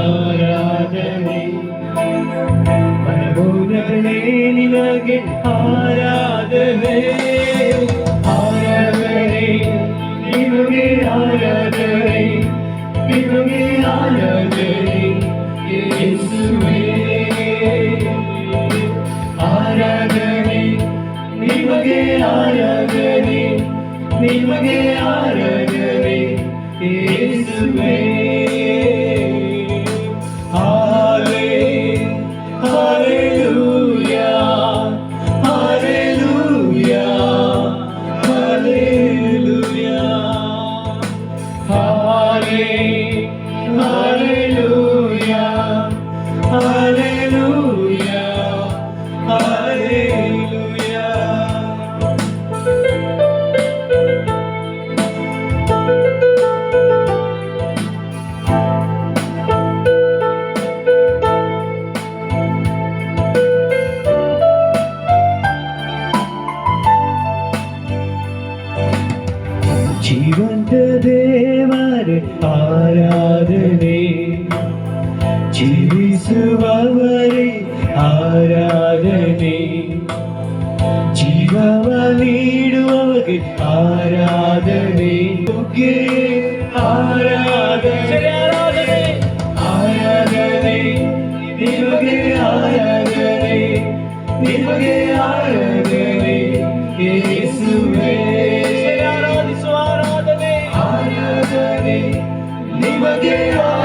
ആരാധനേ മനോരമേ നിനകെ ആരാധനേ ആരാധനേ നിനകെ ആരാധനേ നിനകെ ആരാധനേ യേശുവേ ആരാധനേ നിനകെ ആരാധനേ നിനകെ ആരാധനേ ജീവന്റെ ദേവന് ആരാധനേ ജീവ യേശുവരെ ആരാധനേ. ജീവനീടുവക ആരാധനേ. ആരാധന. ആരാധനേ. നിമകെ ആരാധനേ. നിമകെ ആരാധനേ. യേശുവേ. ആരാധനേ. ആരാധനേ. നിമകെ ആരാധനേ